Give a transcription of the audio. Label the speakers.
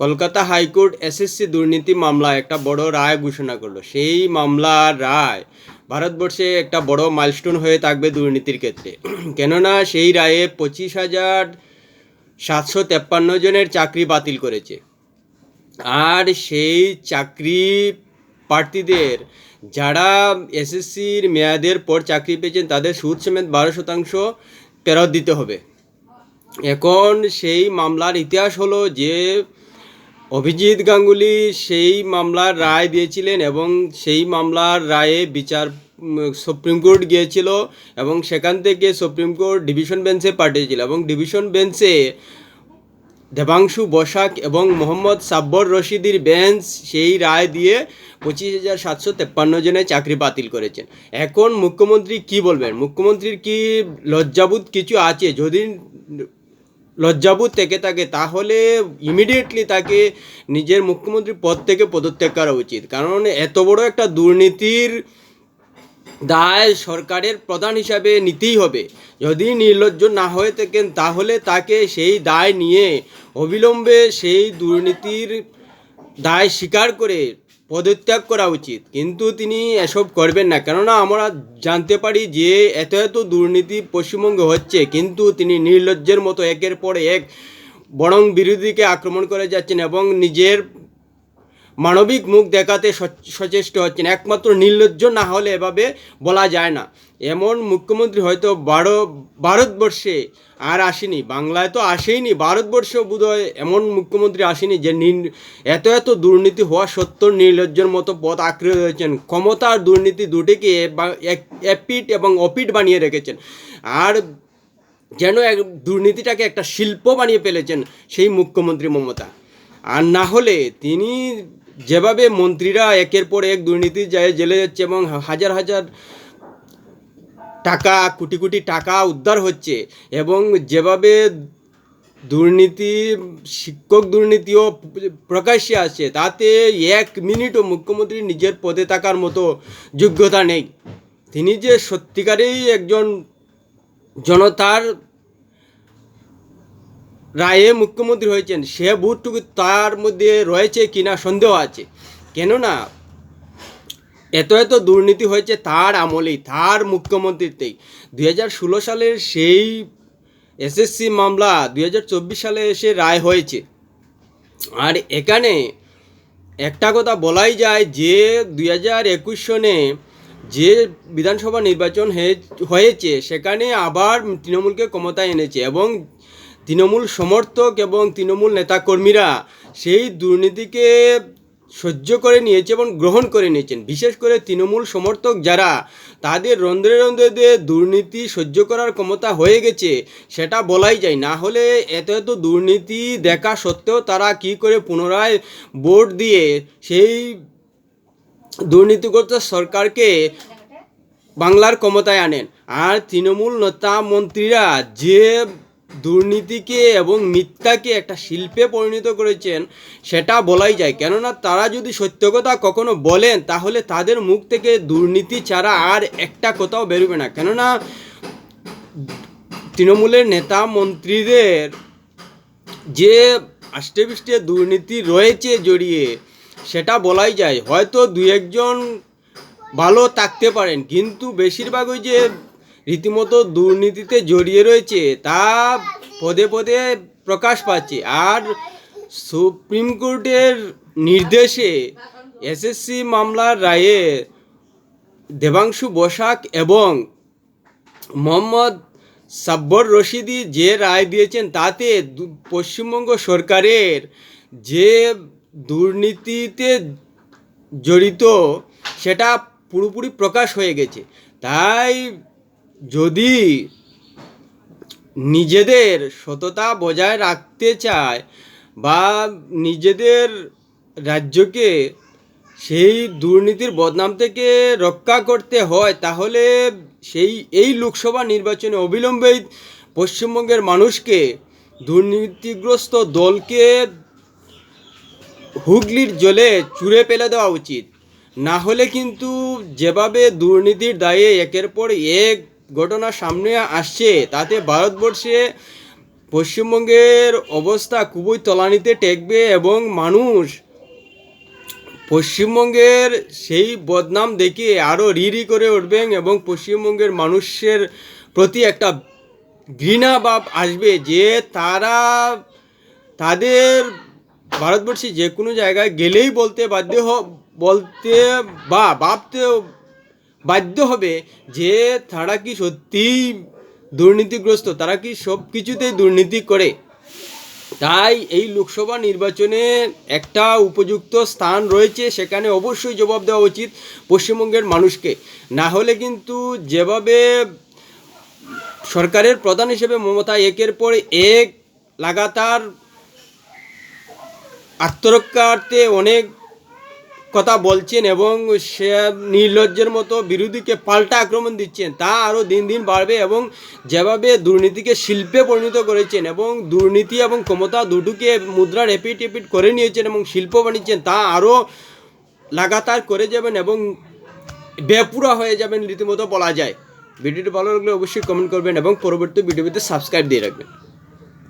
Speaker 1: Kolkata high court SSC দুর্নীতি মামলা একটা বড় রায় ঘোষণা করল। সেই মামলার রায় ভারতবর্ষে একটা বড় মাইলস্টোন হয়ে থাকবে দুর্নীতির ক্ষেত্রে। কেননা সেই রায়ে পঁচিশ হাজার সাতশো তেপ্পান্ন জনের চাকরি বাতিল করেছে। আর সেই চাকরি প্রার্থীদের যারা এসএসসির মেয়াদের পর চাকরি পেয়েছেন, তাদের সুদ সমেত বারো শতাংশ ফেরত দিতে হবে। এখন সেই মামলার ইতিহাস হলো যে অভিজিৎ গাঙ্গুলি সেই মামলার রায় দিয়েছিলেন এবং সেই মামলার রায়ে বিচার সুপ্রিম কোর্ট গিয়েছিল এবং সেখান থেকে সুপ্রিম কোর্ট ডিভিশন বেঞ্চে পাঠিয়েছিল এবং ডিভিশন বেঞ্চে দেবাংশু বসাক এবং মোহাম্মদ সাব্বর রশিদির বেঞ্চ সেই রায় দিয়ে পঁচিশ হাজার সাতশো তেপ্পান্ন জনের চাকরি বাতিল করেছেন। এখন মুখ্যমন্ত্রী কি বলবেন? মুখ্যমন্ত্রীর কি লজ্জাবোধ কিছু আছে? যদি লজ্জাবোধ থেকে থাকে, তাহলে ইমিডিয়েটলি তাকে নিজের মুখ্যমন্ত্রী পদ থেকে পদত্যাগ করা উচিত। কারণ এত বড় একটা দুর্নীতির দায় সরকারের প্রধান হিসাবে নিতেই হবে। যদি নির্লজ্জ না হয়ে থাকেন, তাহলে তাকে সেই দায় নিয়ে অবিলম্বে সেই দুর্নীতির দায় স্বীকার করে পদত্যাগ করা উচিত। কিন্তু তিনি এসব করবেন না। কেননা আমরা জানতে পারি যে এত এত দুর্নীতি পশ্চিমবঙ্গে হচ্ছে, কিন্তু তিনি নির্লজ্জের মতো একের পর এক বরং বিরোধীকে আক্রমণ করে যাচ্ছেন এবং নিজের মানবিক মুখ দেখাতে সচ- সচেষ্ট হচ্ছেন। একমাত্র নির্লজ্জ না হলে এভাবে বলা যায় না। এমন মুখ্যমন্ত্রী হয়তো বারো, ভারতবর্ষে আর আসেনি। বাংলায় তো আসেইনি। ভারতবর্ষ বোধহয় এমন মুখ্যমন্ত্রী আসেনি যে এত এত দুর্নীতি হওয়া সত্ত্বেও নির্লজ্জের মতো পথ আঁকড়ে রয়েছেন। ক্ষমতা আর দুর্নীতি দুটিকে এপিট এবং অপিট বানিয়ে রেখেছেন। আর যেন এক, দুর্নীতিটাকে একটা শিল্প বানিয়ে ফেলেছেন সেই মুখ্যমন্ত্রী মমতা। আর না হলে তিনি যেভাবে মন্ত্রীরা একের পর এক দুর্নীতি যায় জেলে যাচ্ছে এবং হাজার হাজার টাকা, কোটি কোটি টাকা উদ্ধার হচ্ছে এবং যেভাবে দুর্নীতি, শিক্ষক দুর্নীতিও প্রকাশ্যে আসছে, তাতে এক মিনিটও মুখ্যমন্ত্রী নিজের পদে থাকার মতো যোগ্যতা নেই। তিনি যে সত্যিকারেই একজন জনতার রায়ে মুখ্যমন্ত্রী হয়েছেন, সে ভোটটুকু তার মধ্যে রয়েছে কিনা সন্দেহ আছে। কেননা, এত এত দুর্নীতি হয়েছে তার আমলেই, তার মুখ্যমন্ত্রীতেই। দুই হাজার ষোলো সালের সেই এসএসসি মামলা দুই হাজার চব্বিশ সালে এসে রায় হয়েছে। আর এখানে একটা কথা বলাই যায় যে, দুই হাজার একুশ সনে যে বিধানসভা নির্বাচন হয়ে- হয়েছে, সেখানে আবার তৃণমূলকে ক্ষমতায় এনেছে এবং তৃণমূল সমর্থক এবং তৃণমূল নেতাকর্মীরা সেই দুর্নীতিকে সহ্য করে নিয়েছে এবং গ্রহণ করে নিয়েছেন। বিশেষ করে তৃণমূল সমর্থক যারা, তাদের রন্ধ্রে রন্ধ্রে দিয়ে দুর্নীতি সহ্য করার ক্ষমতা হয়ে গেছে, সেটা বলাই যায়। না হলে এত এত দুর্নীতি দেখা সত্ত্বেও তারা কি করে পুনরায় ভোট দিয়ে সেই দুর্নীতিগ্রস্ত সরকারকে বাংলার ক্ষমতায় আনেন? আর তৃণমূল নেতা মন্ত্রীরা যে দুর্নীতিকে এবং মিথ্যাকে একটা শিল্পে পরিণত করেছেন, সেটা বলাই যায়। কেননা তারা যদি সত্য কথা কখনো বলেন, তাহলে তাদের মুখ থেকে দুর্নীতি ছাড়া আর একটা কথাও বেরোবে না। কেননা তৃণমূলের নেতা মন্ত্রীদের যে আষ্টেপৃষ্টে দুর্নীতি রয়েছে জড়িয়ে, সেটা বলাই যায়। হয়তো দু একজন ভালো থাকতে পারেন, কিন্তু বেশিরভাগ ওই যে রীতিমতো দুর্নীতিতে জড়িয়ে রয়েছে, তা পদে পদে প্রকাশ পাচ্ছে। আর সুপ্রিম কোর্টের নির্দেশে এসএসসি মামলার রায়ে দেবাংশু বসাক এবং মোহাম্মদ সাব্বর রশিদি যে রায় দিয়েছেন, তাতে পশ্চিমবঙ্গ সরকারের যে দুর্নীতিতে জড়িত, সেটা পুরোপুরি প্রকাশ হয়ে গেছে। তাই যদি নিজেদের সততা বজায় রাখতে চায় বা নিজেদের রাজ্যকে সেই দুর্নীতির বদনাম থেকে রক্ষা করতে হয়, তাহলে সেই, এই লোকসভা নির্বাচনে অবিলম্বেই পশ্চিমবঙ্গের মানুষকে, দুর্নীতিগ্রস্ত দলকে হুগলির জলে চুড়ে ফেলে দেওয়া উচিত। না হলে কিন্তু যেভাবে দুর্নীতির দায়ে একের পর এক ঘটনা সামনে আসছে, তাতে ভারতবর্ষে পশ্চিমবঙ্গের অবস্থা খুবই তলানিতে টেকবে এবং মানুষ পশ্চিমবঙ্গের সেই বদনাম দেখে আরও রি রি করে উঠবেন এবং পশ্চিমবঙ্গের মানুষের প্রতি একটা ঘৃণা ভাব আসবে যে তারা তাদের ভারতবর্ষে যে কোনো জায়গায় গেলেই বলতে বাধ্য বলতে বা ভাবতে বাধ্য হবে যে তারা কি সত্যিই দুর্নীতিগ্রস্ত, তারা কি সব কিছুতেই দুর্নীতি করে। তাই এই লোকসভা নির্বাচনে একটা উপযুক্ত স্থান রয়েছে, সেখানে অবশ্যই জবাব দেওয়া উচিত পশ্চিমবঙ্গের মানুষকে। না হলে কিন্তু যেভাবে সরকারের প্রধান হিসেবে মমতা একের পর এক লাগাতার আত্মরক্ষার্থে অনেক কথা বলছেন এবং সে নির্লজ্জের মতো বিরোধীকে পাল্টা আক্রমণ দিচ্ছেন। তা আরও দিন দিন বাড়বে এবং যেভাবে দুর্নীতিকে শিল্পে পরিণত করেছেন এবং দুর্নীতি এবং ক্ষমতা দুটোকে মুদ্রা রেপিট রেপিট করে নিয়েছেন এবং শিল্প বানিয়েছেন তা আরও লাগাতার করে যাবেন এবং বেপুরা হয়ে যাবেন রীতিমতো বলা যায়। ভিডিওটি ভালো লাগলে অবশ্যই কমেন্ট করবেন এবং পরবর্তী ভিডিওতে সাবস্ক্রাইব দিয়ে রাখবেন।